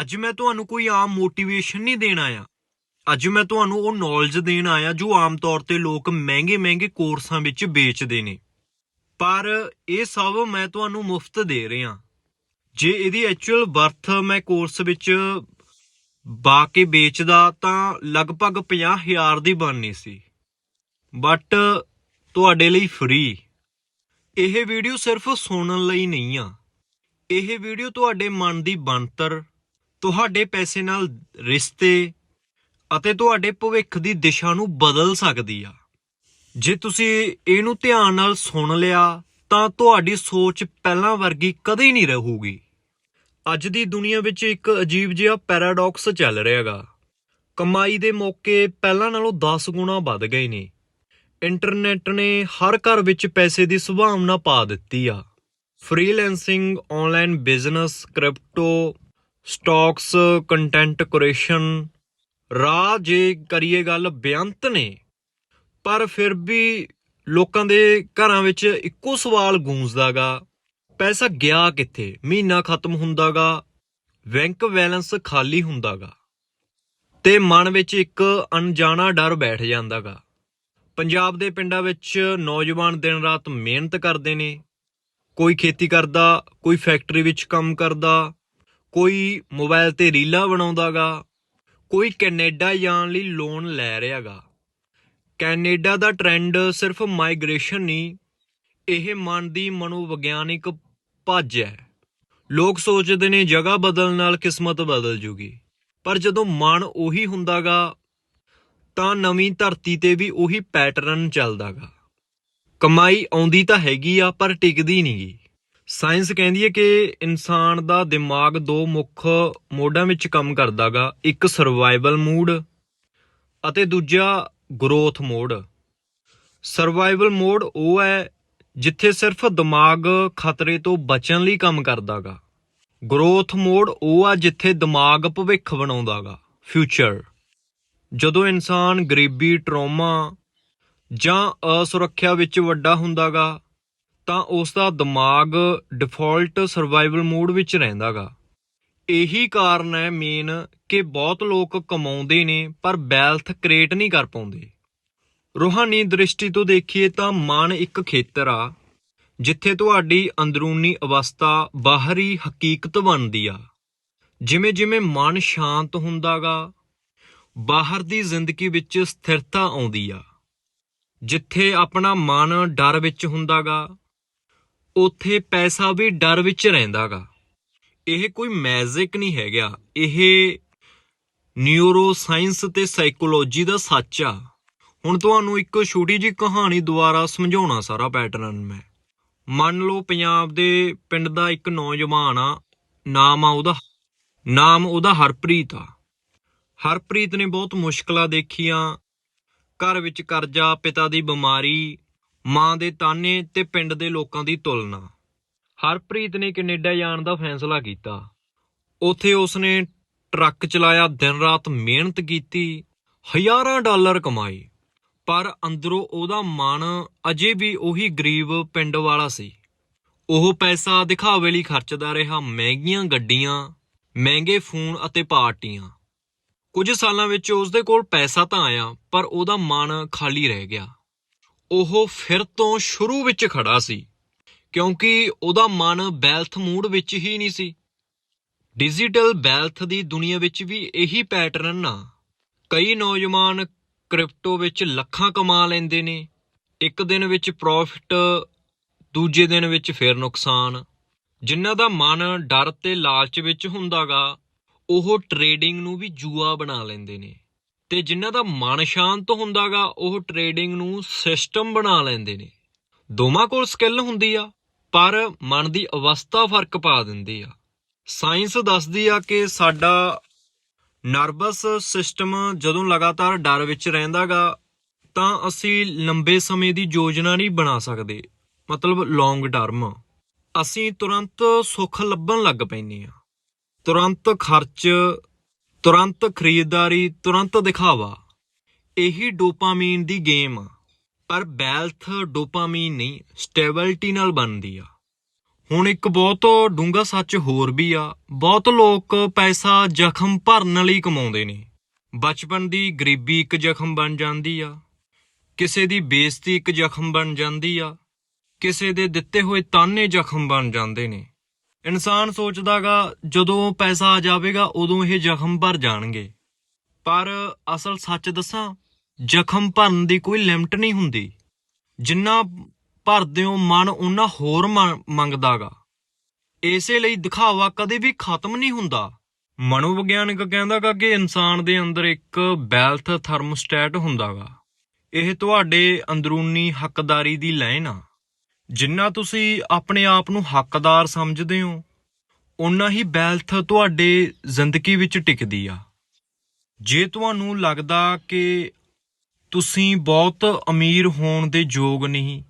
ਅੱਜ ਮੈਂ ਤੁਹਾਨੂੰ ਕੋਈ ਆਮ ਮੋਟੀਵੇਸ਼ਨ ਨਹੀਂ ਦੇਣ ਆਇਆ। ਅੱਜ ਮੈਂ ਤੁਹਾਨੂੰ ਉਹ ਨੌਲੇਜ ਦੇਣ ਆਇਆ ਜੋ ਆਮ ਤੌਰ ਤੇ ਲੋਕ ਮਹਿੰਗੇ-ਮਹਿੰਗੇ ਕੋਰਸਾਂ ਵਿੱਚ ਵੇਚਦੇ ਨੇ। ਪਰ ਇਹ ਸਭ ਮੈਂ ਤੁਹਾਨੂੰ ਮੁਫਤ ਦੇ ਰਿਹਾ। ਜੇ ਇਹਦੀ ਐਕਚੁਅਲ ਵਰਥ ਮੈਂ ਕੋਰਸ ਵਿੱਚ ਬਾ ਕੇ ਵੇਚਦਾ ਤਾਂ ਲਗਭਗ 50000 ਦੀ ਬਣਨੀ ਸੀ। ਬਟ ਤੁਹਾਡੇ ਲਈ ਫ੍ਰੀ ਇਹ ਵੀਡੀਓ ਸਿਰਫ ਸੁਣਨ ਲਈ ਨਹੀਂ ਆ। ਇਹ ਵੀਡੀਓ ਤੁਹਾਡੇ ਮਨ ਦੀ ਬਣਤਰ ਤੁਹਾਡੇ ਪੈਸੇ ਨਾਲ ਰਿਸ਼ਤੇ ਅਤੇ ਤੁਹਾਡੇ ਭਵਿੱਖ ਦੀ ਦਿਸ਼ਾ ਨੂੰ ਬਦਲ ਸਕਦੀ ਆ। ਜੇ ਤੁਸੀਂ ਇਹਨੂੰ ਧਿਆਨ ਨਾਲ ਸੁਣ ਲਿਆ, ਤਾਂ ਤੁਹਾਡੀ ਸੋਚ ਪਹਿਲਾਂ ਵਰਗੀ ਕਦੇ ਨਹੀਂ ਰਹੂਗੀ। ਅੱਜ ਦੀ ਦੁਨੀਆ ਵਿੱਚ ਇੱਕ ਅਜੀਬ ਜਿਹਾ ਪੈਰਾਡਾਕਸ ਚੱਲ ਰਿਹਾਗਾ। ਕਮਾਈ ਦੇ ਮੌਕੇ ਪਹਿਲਾਂ ਨਾਲੋਂ 10 ਗੁਣਾ ਵੱਧ ਗਏ ਨੇ। ਇੰਟਰਨੈਟ ਨੇ ਹਰ ਘਰ ਵਿੱਚ ਪੈਸੇ ਦੀ ਸੰਭਾਵਨਾ ਪਾ ਦਿੱਤੀ ਆ। Freelancing online business, crypto stocks content creation ਰਾਹ ਜੇ ਕਰੀਏ ਗੱਲ ਬੇਅੰਤ ਨੇ, ਪਰ ਫਿਰ ਵੀ ਲੋਕਾਂ ਦੇ ਘਰਾਂ ਵਿੱਚ ਇੱਕੋ ਸਵਾਲ ਗੂੰਜਦਾਗਾ, ਪੈਸਾ ਗਿਆ ਕਿੱਥੇ? ਮਹੀਨਾ ਖਤਮ ਹੁੰਦਾਗਾ, ਬੈਂਕ ਬੈਲੈਂਸ ਖਾਲੀ ਹੁੰਦਾਗਾ, ਤੇ ਮਨ ਵਿੱਚ ਇੱਕ ਅਣਜਾਣਾ ਡਰ ਬੈਠ ਜਾਂਦਾਗਾ। ਪੰਜਾਬ ਦੇ ਪਿੰਡਾਂ ਵਿੱਚ ਨੌਜਵਾਨ ਦਿਨ ਰਾਤ ਮਿਹਨਤ ਕਰਦੇ ਨੇ, ਕੋਈ ਖੇਤੀ ਕਰਦਾ, ਕੋਈ ਫੈਕਟਰੀ ਵਿੱਚ ਕੰਮ ਕਰਦਾ ਕੋਈ ਮੋਬਾਈਲ ਤੇ ਰੀਲਾਂ ਬਣਾਉਂਦਾਗਾ, ਕੋਈ ਕੈਨੇਡਾ ਜਾਣ ਲਈ ਲੋਨ ਲੈ ਰਿਹਾਗਾ। ਕੈਨੇਡਾ ਦਾ ਟ੍ਰੈਂਡ ਸਿਰਫ ਮਾਈਗ੍ਰੇਸ਼ਨ ਨਹੀਂ ਇਹ ਮਨ ਦੀ ਮਨੋਵਿਗਿਆਨਿਕ ਭੱਜ ਹੈ। ਲੋਕ ਸੋਚਦੇ ਨੇ ਜਗ੍ਹਾ ਬਦਲਣ ਨਾਲ ਕਿਸਮਤ ਬਦਲ ਜੂਗੀ, ਪਰ ਜਦੋਂ ਮਨ ਉਹੀ ਹੁੰਦਾਗਾ, ਤਾਂ ਨਵੀਂ ਧਰਤੀ ਤੇ ਵੀ ਉਹੀ ਪੈਟਰਨ ਚੱਲਦਾਗਾ। ਕਮਾਈ ਆਉਂਦੀ ਤਾਂ ਹੈਗੀ ਆ, ਪਰ ਟਿਕਦੀ ਨਹੀਂਗੀ ਸਾਇੰਸ ਕਹਿੰਦੀ ਹੈ ਕਿ ਇਨਸਾਨ ਦਾ ਦਿਮਾਗ ਦੋ ਮੁੱਖ ਮੋਡਾਂ ਵਿੱਚ ਕੰਮ ਕਰਦਾਗਾ, ਇੱਕ ਸਰਵਾਈਵਲ ਮੂਡ ਅਤੇ ਦੂਜਾ ਗਰੋਥ ਮੋਡ ਸਰਵਾਈਵਲ ਮੋਡ ਉਹ ਹੈ ਜਿੱਥੇ ਸਿਰਫ ਦਿਮਾਗ ਖਤਰੇ ਤੋਂ ਬਚਣ ਲਈ ਕੰਮ ਕਰਦਾਗਾ। ਗਰੋਥ ਮੋਡ ਉਹ ਆ ਜਿੱਥੇ ਦਿਮਾਗ ਭਵਿੱਖ ਬਣਾਉਂਦਾਗਾ ਫਿਊਚਰ ਜਦੋਂ ਇਨਸਾਨ ਗਰੀਬੀ ਟਰੋਮਾ ਜਾਂ ਅਸੁਰੱਖਿਆ ਵਿੱਚ ਵੱਡਾ ਹੁੰਦਾਗਾ ਤਾਂ ਉਸ ਦਾ ਦਿਮਾਗ ਡਿਫਾਲਟ ਸਰਵਾਈਵਲ ਮੋਡ ਵਿੱਚ ਰਹਿੰਦਾਗਾ। ਇਹੀ ਕਾਰਨ ਹੈ ਮੇਨ ਕਿ ਬਹੁਤ ਲੋਕ ਕਮਾਉਂਦੇ ਨੇ, ਪਰ ਵੈਲਥ ਕ੍ਰੀਏਟ ਨਹੀਂ ਕਰ ਪਾਉਂਦੇ। ਰੂਹਾਨੀ ਦ੍ਰਿਸ਼ਟੀ ਤੋਂ ਦੇਖੀਏ ਤਾਂ ਮਨ ਇੱਕ ਖੇਤਰ ਆ, ਜਿੱਥੇ ਤੁਹਾਡੀ ਅੰਦਰੂਨੀ ਅਵਸਥਾ ਬਾਹਰੀ ਹਕੀਕਤ ਬਣਦੀ ਆ। ਜਿਵੇਂ ਜਿਵੇਂ ਮਨ ਸ਼ਾਂਤ ਹੁੰਦਾਗਾ, ਬਾਹਰ ਦੀ ਜ਼ਿੰਦਗੀ ਵਿੱਚ ਸਥਿਰਤਾ ਆਉਂਦੀ ਆ। ਜਿੱਥੇ ਆਪਣਾ ਮਨ ਡਰ ਵਿੱਚ ਹੁੰਦਾਗਾ ਉੱਥੇ ਪੈਸਾ ਵੀ ਡਰ ਵਿੱਚ ਰਹਿੰਦਾਗਾ। ਇਹ ਕੋਈ ਮੈਜਿਕ ਨਹੀਂ ਹੈਗਾ। ਇਹ ਨਿਊਰੋ ਸਾਇੰਸ ਤੇ ਸਾਈਕੋਲੋਜੀ ਦਾ ਸੱਚ ਆ। ਹੁਣ ਤੁਹਾਨੂੰ ਇੱਕ ਛੋਟੀ ਜੀ ਕਹਾਣੀ ਦੁਆਰਾ ਸਮਝਾਉਣਾ ਸਾਰਾ ਪੈਟਰਨ ਮੈਂ। ਮੰਨ ਲਓ ਪੰਜਾਬ ਦੇ ਪਿੰਡ ਦਾ ਇੱਕ ਨੌਜਵਾਨ ਆ। ਨਾਮ ਆ ਉਹਦਾ, ਨਾਮ ਉਹਦਾ ਹਰਪ੍ਰੀਤ ਆ। ਹਰਪ੍ਰੀਤ ਨੇ ਬਹੁਤ ਮੁਸ਼ਕਲਾਂ ਦੇਖੀਆਂ। ਘਰ ਵਿੱਚ ਕਰਜ਼ਾ, ਪਿਤਾ ਦੀ ਬਿਮਾਰੀ ਮਾਂ ਦੇ ਤਾਨੇ ਤੇ ਪਿੰਡ ਦੇ ਲੋਕਾਂ ਦੀ ਤੁਲਨਾ। ਹਰਪ੍ਰੀਤ ਨੇ ਕੈਨੇਡਾ ਜਾਣ ਦਾ ਫੈਸਲਾ ਕੀਤਾ। ਉੱਥੇ ਉਸਨੇ ਟਰੱਕ ਚਲਾਇਆ, ਦਿਨ ਰਾਤ ਮਿਹਨਤ ਕੀਤੀ, ਹਜ਼ਾਰਾਂ ਡਾਲਰ ਕਮਾਏ। ਪਰ ਅੰਦਰੋਂ ਉਹਦਾ ਮਨ ਅਜੇ ਵੀ ਉਹੀ ਗਰੀਬ ਪਿੰਡ ਵਾਲਾ ਸੀ। ਉਹ ਪੈਸਾ ਦਿਖਾਵੇ ਲਈ ਖਰਚਦਾ ਰਿਹਾ, ਮਹਿੰਗੀਆਂ ਗੱਡੀਆਂ, ਮਹਿੰਗੇ ਫੋਨ ਅਤੇ ਪਾਰਟੀਆਂ। ਕੁਝ ਸਾਲਾਂ ਵਿੱਚ ਉਸਦੇ ਕੋਲ ਪੈਸਾ ਤਾਂ ਆਇਆ, ਪਰ ਉਹਦਾ ਮਨ ਖਾਲੀ ਰਹਿ ਗਿਆ। ਉਹ ਫਿਰ ਤੋਂ ਸ਼ੁਰੂ ਵਿੱਚ ਖੜਾ ਸੀ, ਕਿਉਂਕਿ ਉਹਦਾ ਮਨ ਬੈਲਥ ਮੂਡ ਵਿੱਚ ਹੀ ਨਹੀਂ ਸੀ। ਡਿਜੀਟਲ ਬੈਲਥ ਦੀ ਦੁਨੀਆ ਵਿੱਚ ਵੀ ਇਹੀ ਪੈਟਰਨ ਨਾ ਕਈ ਨੌਜਵਾਨ ਕ੍ਰਿਪਟੋ ਵਿੱਚ ਲੱਖਾਂ ਕਮਾ ਲੈਂਦੇ ਨੇ, ਇੱਕ ਦਿਨ ਵਿੱਚ ਪ੍ਰੋਫਿਟ ਦੂਜੇ ਦਿਨ ਵਿੱਚ ਫਿਰ ਨੁਕਸਾਨ। ਜਿਨ੍ਹਾਂ ਦਾ ਮਨ ਡਰ ਤੇ ਲਾਲਚ ਵਿੱਚ ਹੁੰਦਾਗਾ, ਉਹ ਟ੍ਰੇਡਿੰਗ ਨੂੰ ਵੀ ਜੂਆ ਬਣਾ ਲੈਂਦੇ ਨੇ। ਤੇ ਜਿਨ੍ਹਾਂ ਦਾ ਮਨ ਸ਼ਾਂਤ ਹੁੰਦਾਗਾ, ਉਹ ਟ੍ਰੇਡਿੰਗ ਨੂੰ ਸਿਸਟਮ ਬਣਾ ਲੈਂਦੇ ਨੇ। ਦੋਵਾਂ ਕੋਲ ਸਕਿੱਲ ਹੁੰਦੀ ਆ, ਪਰ ਮਨ ਦੀ ਅਵਸਥਾ ਫ਼ਰਕ ਪਾ ਦਿੰਦੀ ਆ। ਸਾਇੰਸ ਦੱਸਦੀ ਆ ਕਿ ਸਾਡਾ ਨਰਵਸ ਸਿਸਟਮ ਜਦੋਂ ਲਗਾਤਾਰ ਡਰ ਵਿੱਚ ਰਹਿੰਦਾਗਾ, ਤਾਂ ਅਸੀਂ ਲੰਬੇ ਸਮੇਂ ਦੀ ਯੋਜਨਾ ਨਹੀਂ ਬਣਾ ਸਕਦੇ, ਮਤਲਬ ਲੌਂਗ ਟਰਮ ਅਸੀਂ ਤੁਰੰਤ ਸੁੱਖ ਲੱਭਣ ਲੱਗ ਪੈਂਦੇ ਆ। ਤੁਰੰਤ ਖਰਚ ਤੁਰੰਤ ਖਰੀਦਦਾਰੀ, ਤੁਰੰਤ ਦਿਖਾਵਾ। ਇਹੀ ਡੋਪਾਮੀਨ ਦੀ ਗੇਮ। ਆ ਪਰ ਵੈਲਥ ਡੋਪਾਮੀਨ ਨਹੀਂ, ਸਟੇਬਿਲਿਟੀ ਨਾਲ ਬਣਦੀ ਆ। ਹੁਣ ਇੱਕ ਬਹੁਤ ਡੂੰਘਾ ਸੱਚ ਹੋਰ ਵੀ ਆ। ਬਹੁਤ ਲੋਕ ਪੈਸਾ ਜ਼ਖਮ ਭਰਨ ਲਈ ਕਮਾਉਂਦੇ ਨੇ। ਬਚਪਨ ਦੀ ਗਰੀਬੀ ਇੱਕ ਜ਼ਖਮ ਬਣ ਜਾਂਦੀ ਆ। ਕਿਸੇ ਦੀ ਬੇਇੱਜ਼ਤੀ ਇੱਕ ਜ਼ਖਮ ਬਣ ਜਾਂਦੀ ਆ। ਕਿਸੇ ਦੇ ਦਿੱਤੇ ਹੋਏ ਤਾਨੇ ਜ਼ਖਮ ਬਣ ਜਾਂਦੇ ਨੇ। ਇਨਸਾਨ ਸੋਚਦਾਗਾ ਜਦੋਂ ਪੈਸਾ ਆ ਜਾਵੇਗਾ, ਉਦੋਂ ਇਹ ਜ਼ਖਮ ਭਰ ਜਾਣਗੇ। ਪਰ ਅਸਲ ਸੱਚ ਦੱਸਾਂ, ਜ਼ਖਮ ਭਰਨ ਦੀ ਕੋਈ ਲਿਮਟ ਨਹੀਂ ਹੁੰਦੀ। ਜਿੰਨਾ ਭਰਦੇ ਹੋ, ਮਨ ਉਹਨਾਂ ਹੋਰ ਮ- ਮੰਗਦਾਗਾ। ਇਸੇ ਲਈ ਦਿਖਾਵਾ ਕਦੇ ਵੀ ਖਤਮ ਨਹੀਂ ਹੁੰਦਾ। ਮਨੋਵਿਗਿਆਨਕ ਕਹਿੰਦਾਗਾ ਕਿ ਇਨਸਾਨ ਦੇ ਅੰਦਰ ਇੱਕ ਵੈਲਥ ਥਰਮੋਸਟੈਟ ਹੁੰਦਾਗਾ। ਇਹ ਤੁਹਾਡੇ ਅੰਦਰੂਨੀ ਹੱਕਦਾਰੀ ਦੀ ਲਾਈਨ ਆ। ਜਿੰਨਾ ਤੁਸੀਂ ਆਪਣੇ ਆਪ ਨੂੰ ਹੱਕਦਾਰ ਸਮਝਦੇ ਹੋ ਉਨਾ ਹੀ ਵੈਲਥ ਤੁਹਾਡੇ ਜ਼ਿੰਦਗੀ ਵਿੱਚ ਟਿਕਦੀ ਆ। ਜੇ ਤੁਹਾਨੂੰ ਲੱਗਦਾ ਕਿ ਤੁਸੀਂ ਬਹੁਤ ਅਮੀਰ ਹੋਣ ਦੇ ਯੋਗ ਨਹੀਂ,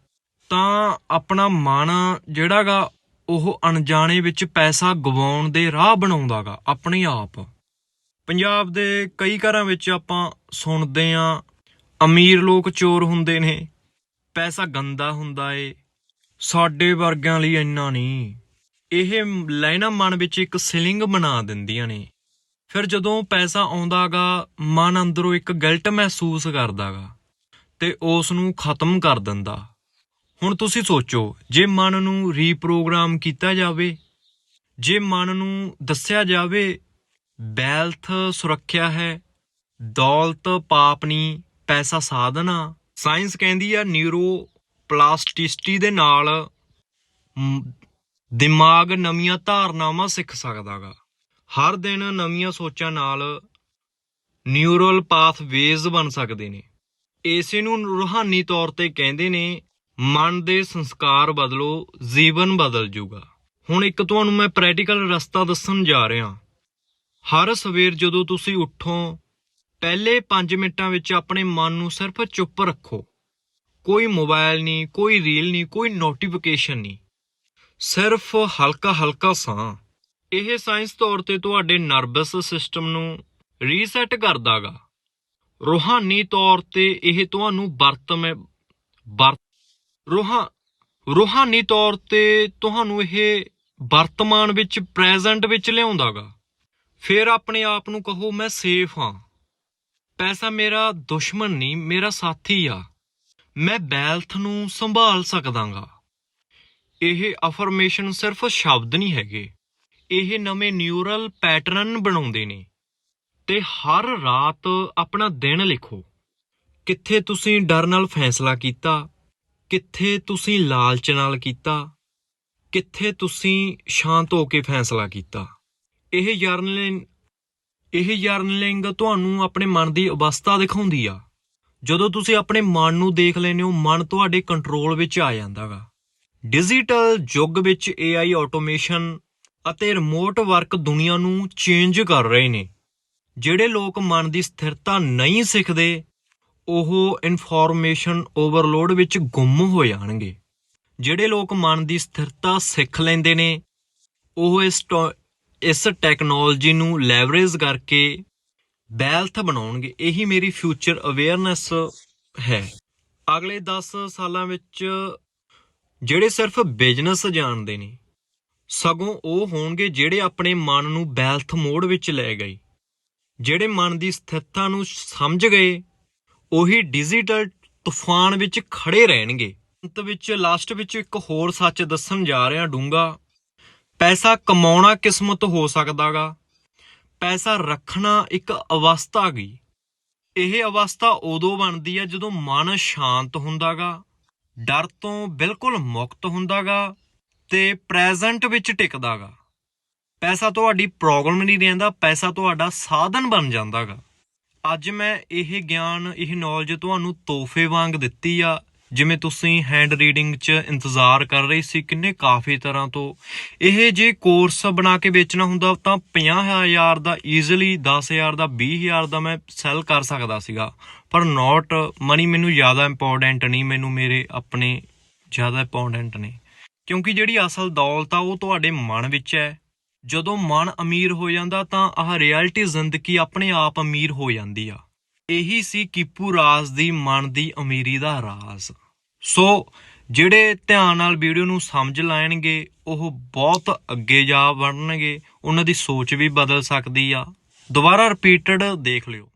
ਤਾਂ ਆਪਣਾ ਮਨ ਜਿਹੜਾਗਾ, ਉਹ ਅਣਜਾਣੇ ਵਿੱਚ ਪੈਸਾ ਗਵਾਉਣ ਦੇ ਰਾਹ ਬਣਾਉਂਦਾਗਾ, ਆਪਣੇ ਆਪ। ਪੰਜਾਬ ਦੇ ਕਈ ਘਰਾਂ ਵਿੱਚ ਆਪਾਂ ਸੁਣਦੇ ਆਂ, ਅਮੀਰ ਲੋਕ ਚੋਰ ਹੁੰਦੇ ਨੇ, ਪੈਸਾ ਗੰਦਾ ਹੁੰਦਾ ਏ ਸਾਡੇ ਵਰਗਿਆਂ ਲਈ ਇੰਨਾ ਨਹੀਂ। ਇਹ ਲਾਈਨਾਂ ਮਨ ਵਿੱਚ ਇੱਕ ਸਿਲਿੰਗ ਬਣਾ ਦਿੰਦੀਆਂ ਨੇ। ਫਿਰ ਜਦੋਂ ਪੈਸਾ ਆਉਂਦਾਗਾ, ਮਨ ਅੰਦਰੋਂ ਇੱਕ ਗਿਲਟ ਮਹਿਸੂਸ ਕਰਦਾਗਾ ਤੇ ਉਸ ਨੂੰ ਖਤਮ ਕਰ ਦਿੰਦਾ। ਹੁਣ ਤੁਸੀਂ ਸੋਚੋ, ਜੇ ਮਨ ਨੂੰ ਰੀਪ੍ਰੋਗਰਾਮ ਕੀਤਾ ਜਾਵੇ, ਜੇ ਮਨ ਨੂੰ ਦੱਸਿਆ ਜਾਵੇ, ਵੈਲਥ ਸੁਰੱਖਿਆ ਹੈ, ਦੌਲਤ ਪਾਪ ਨਹੀਂ, ਪੈਸਾ ਸਾਧਨਾ, ਸਾਇੰਸ ਕਹਿੰਦੀ ਆ, ਨਿਊਰੋ ਪਲਾਸਟਿਸਿਟੀ ਦੇ ਨਾਲ ਦਿਮਾਗ ਨਵੀਆਂ ਧਾਰਨਾਵਾਂ ਸਿੱਖ ਸਕਦਾਗਾ। ਹਰ ਦਿਨ ਨਵੀਆਂ ਸੋਚਾਂ ਨਾਲ ਨਿਊਰਲ ਪਾਥਵੇਜ਼ ਬਣ ਸਕਦੇ ਨੇ। ਇਸੇ ਨੂੰ ਰੂਹਾਨੀ ਤੌਰ ਤੇ ਕਹਿੰਦੇ ਨੇ, ਮਨ ਦੇ ਸੰਸਕਾਰ ਬਦਲੋ, ਜੀਵਨ ਬਦਲ ਜਾਊਗਾ ਹੁਣ ਇੱਕ ਤੁਹਾਨੂੰ ਮੈਂ ਪ੍ਰੈਕਟੀਕਲ ਰਸਤਾ ਦੱਸਣ ਜਾ ਰਿਹਾ। ਹਰ ਸਵੇਰ ਜਦੋਂ ਤੁਸੀਂ ਉੱਠੋ, ਪਹਿਲੇ 5 ਮਿੰਟਾਂ ਵਿੱਚ ਆਪਣੇ ਮਨ ਨੂੰ ਸਿਰਫ ਚੁੱਪ ਰੱਖੋ। ਕੋਈ ਮੋਬਾਈਲ ਨਹੀਂ, ਕੋਈ ਰੀਲ ਨਹੀਂ, ਕੋਈ ਨੋਟੀਫਿਕੇਸ਼ਨ ਨਹੀਂ। ਸਿਰਫ ਹਲਕਾ ਹਲਕਾ ਸਾਹ ਇਹ ਸਾਇੰਸ ਤੌਰ ਤੇ ਤੁਹਾਡੇ ਨਰਵਸ ਸਿਸਟਮ ਨੂੰ ਰੀਸੈਟ ਕਰਦਾਗਾ। ਰੂਹਾਨੀ ਤੌਰ ਤੇ ਇਹ ਤੁਹਾਨੂੰ ਵਰਤਮੈ ਵਰਤ ਰੂਹਾਂ ਰੂਹਾਨੀ ਤੌਰ ਤੇ ਤੁਹਾਨੂੰ ਇਹ ਵਰਤਮਾਨ ਵਿੱਚ ਪ੍ਰੈਜ਼ੈਂਟ ਵਿੱਚ ਲਿਆਉਂਦਾਗਾ। ਫਿਰ ਆਪਣੇ ਆਪ ਨੂੰ ਕਹੋ, ਮੈਂ ਸੇਫ ਹਾਂ। ਪੈਸਾ ਮੇਰਾ ਦੁਸ਼ਮਣ ਨਹੀਂ, ਮੇਰਾ ਸਾਥੀ ਆ। ਮੈਂ ਬੈਲਥ ਨੂੰ ਸੰਭਾਲ ਸਕਦਾਗਾ। ਇਹ ਅਫਰਮੇਸ਼ਨ ਸਿਰਫ ਸ਼ਬਦ ਨਹੀਂ ਹੈਗੇ। ਇਹ ਨਵੇਂ ਨਿਊਰਲ ਪੈਟਰਨ ਬਣਾਉਂਦੇ ਨੇ। ਤੇ ਹਰ ਰਾਤ ਆਪਣਾ ਦਿਨ ਲਿਖੋ। ਕਿੱਥੇ ਤੁਸੀਂ ਡਰ ਨਾਲ ਫੈਸਲਾ ਕੀਤਾ? ਕਿੱਥੇ ਤੁਸੀਂ ਲਾਲਚ ਨਾਲ ਕੀਤਾ? ਕਿੱਥੇ ਤੁਸੀਂ ਸ਼ਾਂਤ ਹੋ ਕੇ ਫੈਸਲਾ ਕੀਤਾ? ਇਹ ਜਰਨਲਿੰਗ ਇਹ ਜਰਨਲਿੰਗ ਤੁਹਾਨੂੰ ਆਪਣੇ ਮਨ ਦੀ ਅਵਸਥਾ ਦਿਖਾਉਂਦੀ ਆ। ਜਦੋਂ ਤੁਸੀਂ ਆਪਣੇ ਮਨ ਨੂੰ ਦੇਖ ਲੈਂਦੇ ਹੋ, ਮਨ ਤੁਹਾਡੇ ਕੰਟਰੋਲ ਵਿੱਚ ਆ ਜਾਂਦਾਗਾ। ਡਿਜੀਟਲ ਯੁੱਗ ਵਿੱਚ AI ਆਟੋਮੇਸ਼ਨ ਅਤੇ ਰਿਮੋਟ ਵਰਕ ਦੁਨੀਆ ਨੂੰ ਚੇਂਜ ਕਰ ਰਹੇ ਨੇ। ਜਿਹੜੇ ਲੋਕ ਮਨ ਦੀ ਸਥਿਰਤਾ ਨਹੀਂ ਸਿੱਖਦੇ, ਉਹ ਇਨਫੋਰਮੇਸ਼ਨ ਓਵਰਲੋਡ ਵਿੱਚ ਗੁੰਮ ਹੋ ਜਾਣਗੇ। ਜਿਹੜੇ ਲੋਕ ਮਨ ਦੀ ਸਥਿਰਤਾ ਸਿੱਖ ਲੈਂਦੇ ਨੇ, ਉਹ ਇਸ ਟੋ- ਇਸ ਟੈਕਨੋਲੋਜੀ ਨੂੰ ਲੈਵਰੇਜ ਕਰਕੇ ਬੈਲਥ ਬਣਾਉਣਗੇ, ਇਹੀ ਮੇਰੀ ਫਿਊਚਰ ਅਵੇਅਰਨੈਸ ਹੈ। ਅਗਲੇ 10 ਸਾਲਾਂ ਵਿੱਚ ਜਿਹੜੇ ਸਿਰਫ ਬਿਜ਼ਨਸ ਜਾਣਦੇ ਨੇ, ਸਗੋਂ ਉਹ ਹੋਣਗੇ ਜਿਹੜੇ ਆਪਣੇ ਮਨ ਨੂੰ ਬੈਲਥ ਮੋਡ ਵਿੱਚ ਲੈ ਗਏ। ਜਿਹੜੇ ਮਨ ਦੀ ਸਥਿਰਤਾ ਨੂੰ ਸਮਝ ਗਏ, ਉਹੀ ਡਿਜੀਟਲ ਤੂਫਾਨ ਵਿੱਚ ਖੜੇ ਰਹਿਣਗੇ। ਅੰਤ ਵਿੱਚ ਲਾਸਟ ਵਿੱਚ ਇੱਕ ਹੋਰ ਸੱਚ ਦੱਸਣ ਜਾ ਰਿਹਾ ਡੂੰਗਾ ਪੈਸਾ ਕਮਾਉਣਾ ਕਿਸਮਤ ਹੋ ਸਕਦਾਗਾ। ਪੈਸਾ ਰੱਖਣਾ ਇੱਕ ਅਵਸਥਾ ਗਈ। ਇਹ ਅਵਸਥਾ ਉਦੋਂ ਬਣਦੀ ਹੈ ਜਦੋਂ ਮਨ ਸ਼ਾਂਤ ਹੁੰਦਾਗਾ, ਡਰ ਤੋਂ ਬਿਲਕੁਲ ਮੁਕਤ ਹੁੰਦਾਗਾ ਤੇ ਪ੍ਰੈਜ਼ੈਂਟ ਵਿੱਚ ਟਿਕਦਾਗਾ। ਪੈਸਾ ਤੁਹਾਡੀ ਪ੍ਰੋਬਲਮ ਨਹੀਂ ਰਹਿੰਦਾ, ਪੈਸਾ ਤੁਹਾਡਾ ਸਾਧਨ ਬਣ ਜਾਂਦਾਗਾ। ਅੱਜ ਮੈਂ ਇਹ ਗਿਆਨ, ਇਹ ਨੌਲੇਜ ਤੁਹਾਨੂੰ ਤੋਹਫੇ ਵਾਂਗ ਦਿੱਤੀ ਆ। ਜਿਵੇਂ ਤੁਸੀਂ ਹੈਂਡ ਰੀਡਿੰਗ 'ਚ ਇੰਤਜ਼ਾਰ ਕਰ ਰਹੇ ਸੀ, ਕਿੰਨੇ ਕਾਫੀ ਤਰ੍ਹਾਂ ਤੋਂ। ਇਹ ਜੇ ਕੋਰਸ ਬਣਾ ਕੇ ਵੇਚਣਾ ਹੁੰਦਾ ਤਾਂ 50000 ਦਾ ਈਜ਼ੀਲੀ 10000 ਦਾ 20000 ਦਾ ਮੈਂ ਸੈਲ ਕਰ ਸਕਦਾ ਸੀਗਾ। ਪਰ ਨੋਟ ਮਨੀ ਮੈਨੂੰ ਜ਼ਿਆਦਾ ਇੰਪੋਰਟੈਂਟ ਨਹੀਂ, ਮੈਨੂੰ ਮੇਰੇ ਆਪਣੇ ਜ਼ਿਆਦਾ ਇੰਪੋਰਟੈਂਟ ਨੇ। ਕਿਉਂਕਿ ਜਿਹੜੀ ਅਸਲ ਦੌਲਤ ਆ, ਉਹ ਤੁਹਾਡੇ ਮਨ ਵਿੱਚ ਹੈ। ਜਦੋਂ ਮਨ ਅਮੀਰ ਹੋ ਜਾਂਦਾ ਤਾਂ ਆਹ ਰਿਐਲਿਟੀ ਜ਼ਿੰਦਗੀ ਆਪਣੇ ਆਪ ਅਮੀਰ ਹੋ ਜਾਂਦੀ ਆ। ਇਹੀ ਸੀ ਕੀਪੂ ਰਾਜ ਦੀ ਮਨ ਦੀ ਅਮੀਰੀ ਦਾ ਰਾਜ਼। ਸੋ ਜਿਹੜੇ ਧਿਆਨ ਨਾਲ ਵੀਡੀਓ ਨੂੰ ਸਮਝ ਲੈਣਗੇ, ਉਹ ਬਹੁਤ ਅੱਗੇ ਜਾ ਵੜਨਗੇ ਉਹਨਾਂ ਦੀ ਸੋਚ ਵੀ ਬਦਲ ਸਕਦੀ ਆ। ਦੁਬਾਰਾ ਰਿਪੀਟਡ ਦੇਖ ਲਿਓ।